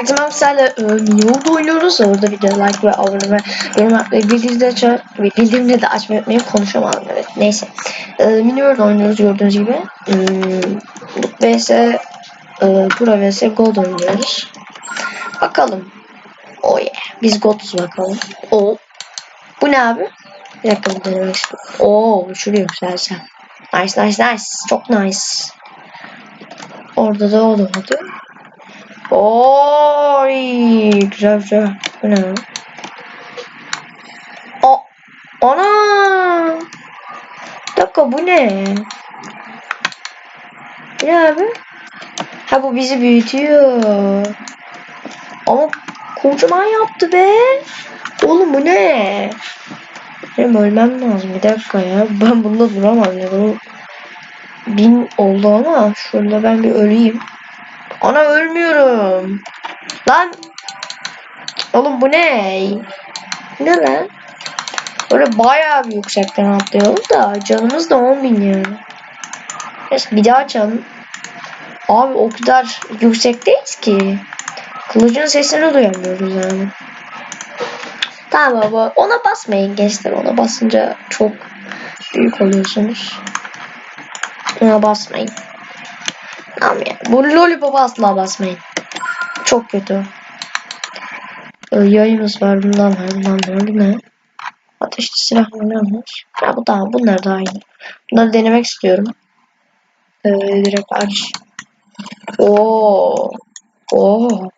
Herkese merhaba sizlerle e, Yolda oynuyoruz. Orada video like ve abone ve yorum yapmayı bildirimde açar ve bildirimde de açmayı unutmayın. Konuşamadım evet. Neyse. E, mini World oynuyoruz gördüğünüz gibi. E, vs e, Pro vs Gold oynuyoruz. Bakalım. Oh yeah. Biz God'uz bakalım. O. Bu ne abi? Bir dakika bir denemek istiyorum. Oo uçuruyor güzel. Nice nice nice. Çok nice. Orada da olmadı. Oy güzel güzel. Bu ne? O ana. Bir dakika bu ne? Ne abi? Ha bu bizi büyütüyor. Ama kocaman yaptı be. Oğlum bu ne? Benim ölmem lazım bir dakika ya. Ben bunda duramam ya. Bu bin oldu ama şurada ben bir öleyim. Ana ölmüyorum. Lan. Oğlum bu ne? Ne lan? Böyle bayağı bir yüksekten atlayalım da canımız da 10 bin yani. Neyse bir daha açalım. Abi o kadar yüksekteyiz ki. Kılıcın sesini duyamıyoruz yani. Tamam baba ona basmayın gençler ona basınca çok büyük oluyorsunuz. Ona basmayın. Tamam ya. Bu lollipop'a asla basmayın. Çok kötü. Ee, yayımız var. Bundan var. Bundan var. Bu ne? Ateşli silah mı ne olmuş? Ya bu daha. Bunlar da aynı. Bunları denemek istiyorum. Ee, direkt aç. Oo. Oo.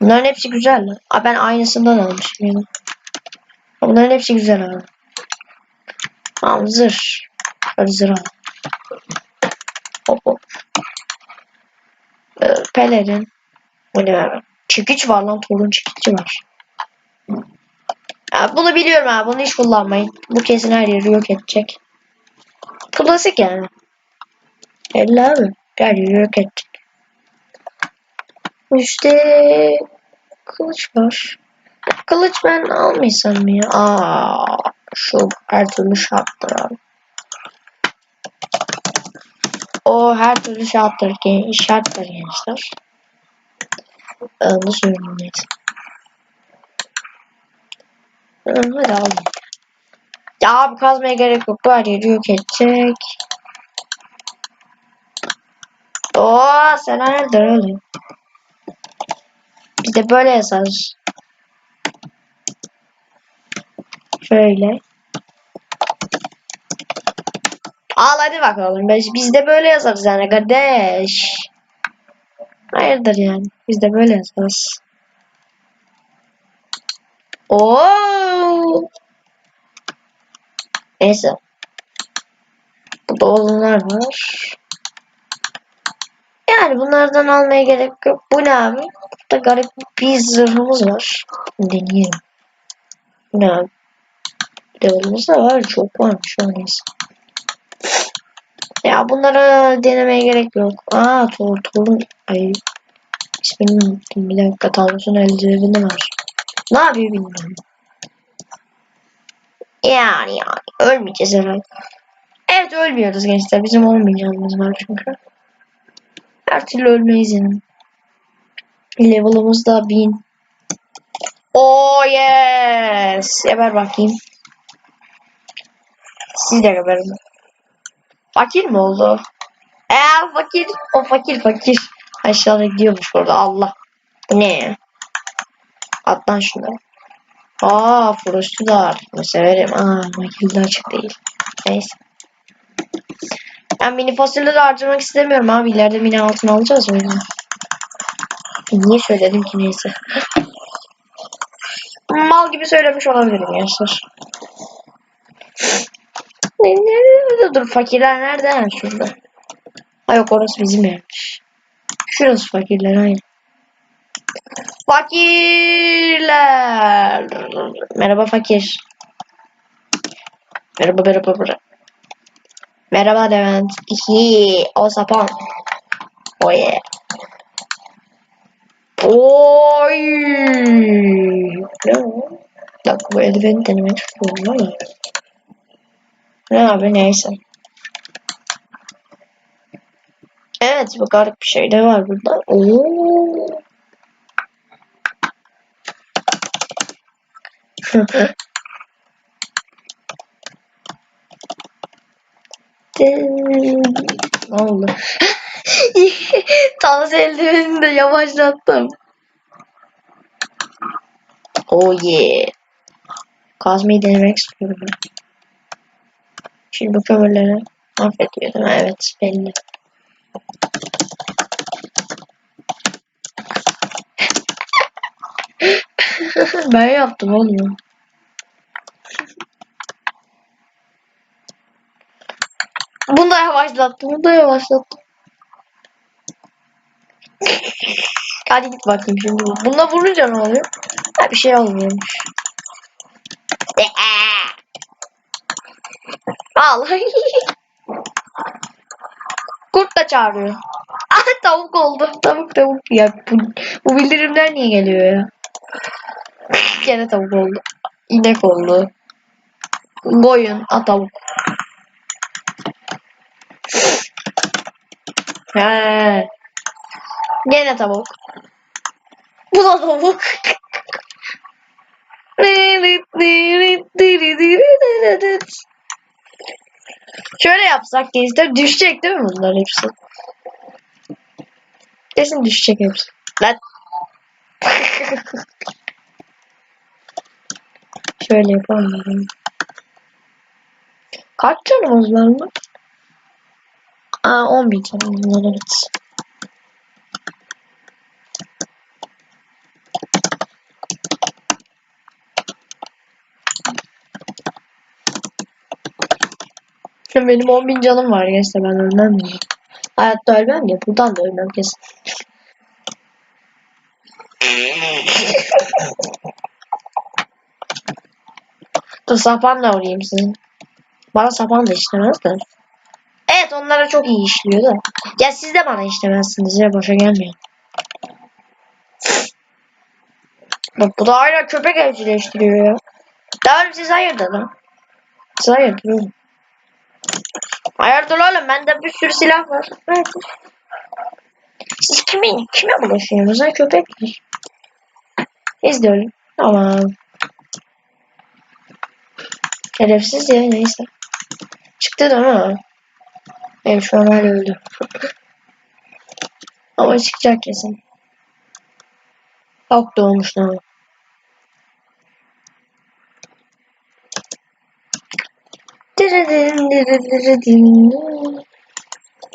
Bunların hepsi güzel. Aa, ben aynısından almışım yani. Bunların hepsi güzel abi. Tamam zırh. Hadi zırh al. Pelerin. Bu ne abi? Çekiç var lan. Torun çekici var. Ya bunu biliyorum abi. Bunu hiç kullanmayın. Bu kesin her yeri yok edecek. Klasik yani. Elle abi. Her yeri yok edecek. İşte kılıç var. Kılıç ben almaysam mı ya? Aa, şu her türlü şarttır abi. O her türlü şarttır, şarttır gençler. Ee, nasıl söyleyeyim neyse. Ee, hadi alayım. Ya abi kazmaya gerek yok. Bu her yeri yok edecek. Oo sen hayırdır öyle. Biz de böyle yazarız. Şöyle. Al hadi bakalım. Biz, biz de böyle yazarız yani kardeş. Hayırdır yani. Biz de böyle yazarız. Oo. Neyse. Burada olanlar var. Yani bunlardan almaya gerek yok. Bu ne abi? Burada garip bir zırhımız var. Deneyelim. Ne abi? Level'ımız da var. Çok varmış. Neyse. Ya bunları denemeye gerek yok. Aa Thor, Thor'un ay ismini unuttum. Bir dakika Thanos'un eldiveni var. Ne yapıyor bilmiyorum. Yani yani ölmeyeceğiz herhalde. Evet ölmüyoruz gençler. Bizim olmayacağımız var çünkü. Her türlü ölmeyiz yani. Level'ımız da 1000. Oh yes. Geber bakayım. Siz de geberin. Fakir mi oldu? Eee fakir. O fakir fakir. Aşağıda gidiyormuş orada Allah. Ne? Atlan şunu. Aa Frost'u da artık severim. Aa Michael de açık değil. Neyse. Ben mini de harcamak istemiyorum abi. İleride mini altın alacağız o. Niye söyledim ki neyse. Mal gibi söylemiş olabilirim gençler. Nerede dur fakirler nerede? Ha, şurada. Ha yok orası bizim yermiş. Şurası fakirler aynı. Fakirler. Merhaba fakir. Merhaba merhaba merhaba. Merhaba Levent. Hihi. O sapan. Oh yeah. Oy. Ne o? Dakika bu eldiveni denemek istiyorum ama. Ne abi neyse. Evet bu garip bir şey de var burada. Oo. ne oldu? Taze eldivenini de yavaşlattım. Oh yeah. Kazmayı denemek. Şimdi kömürleri affediyor değil mi? Evet belli. ben yaptım oğlum. Bunu da yavaşlattım. Bunu da yavaşlattım. Hadi git bakayım şimdi. Bununla vurunca ne oluyor? Ha, bir şey olmuyormuş. Al. Kurt da çağırıyor. Ah tavuk oldu. Tavuk tavuk. Ya bu, bu bildirimler niye geliyor ya? Gene tavuk oldu. İnek oldu. Koyun. A tavuk. He. Gene tavuk. Bu da tavuk. Şöyle yapsak gençler düşecek değil mi bunlar hepsi? Kesin düşecek hepsi. Lan. Şöyle yapalım. Kaç canımız var mı? Aa 11 canımız var evet. Şimdi benim 10 bin canım var gençler ben ölmem mi? Hayatta ölmem ya buradan da ölmem kesin. Dur sapan da vurayım sizin. Bana sapan da işlemez de. Evet onlara çok iyi işliyor da. Ya siz de bana işlemezsiniz ya boşa gelmeyin. Bak bu da hala köpek evcilleştiriyor ya. Daha siz hayırdır lan? Siz hayırdır oğlum? Hayırdır oğlum bende bir sürü silah var. Siz kimin, kime bulaşıyorsunuz ha köpekler? Biz de öyle. Tamam. Şerefsiz ya neyse. Çıktı da ama. Benim şu an hala öldü. ama çıkacak kesin. Tavuk doğmuş ama.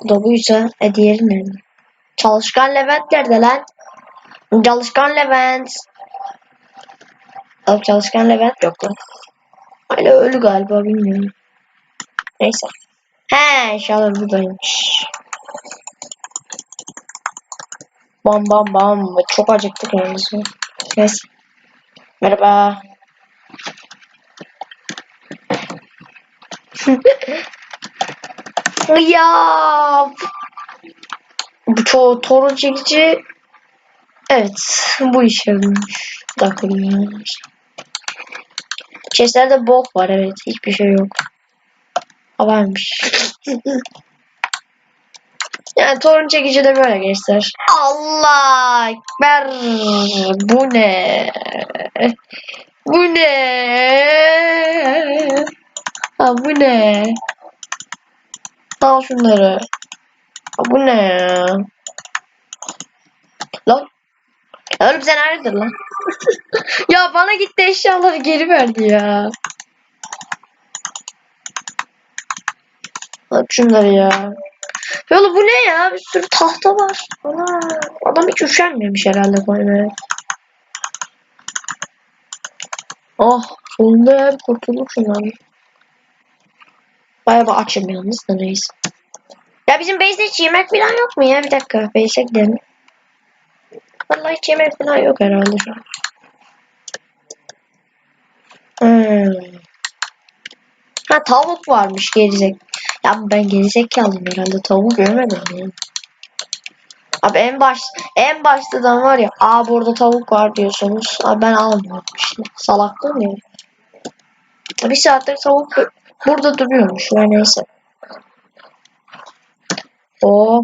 Bu da buysa e diğeri? Çalışkan Levent nerede lan? Çalışkan Levent. Abi çalışkan Levent yok lan. Hala ölü galiba bilmiyorum. Neyse. He inşallah buradaymış. Bam bam bam. Çok acıktık yalnız. Neyse. Merhaba. ya bu çoğu torun çekici evet bu işe yarıyormuş. Takılmış. Chestlerde bok var evet hiçbir şey yok. Ha yani torun çekici de böyle gençler. Allah ekber. Bu ne? Bu ne? Ha bu ne? Al şunları. Ha, bu ne ya? Lan. Oğlum sen hayırdır lan? ya bana gitti eşyaları geri verdi ya. Bak şunları ya. Ya bu ne ya? Bir sürü tahta var. Ana, adam hiç üşenmemiş herhalde koymaya. Oh sonunda ya kurtulduk şundan. Bayağı bir açım yalnız da neyse. Ya bizim base'de hiç yemek falan yok mu ya? Bir dakika base'e gidelim. Vallahi hiç yemek falan yok herhalde şu an. Hmm. Ha tavuk varmış gerizek. Ya ben gerizekalıyım herhalde tavuğu görmedim ya. Abi en baş en baştadan var ya aa burada tavuk var diyorsunuz. Abi ben almıyorum işte. Salaklığım ya. Bir saattir tavuk burada duruyormuş ya neyse. Oh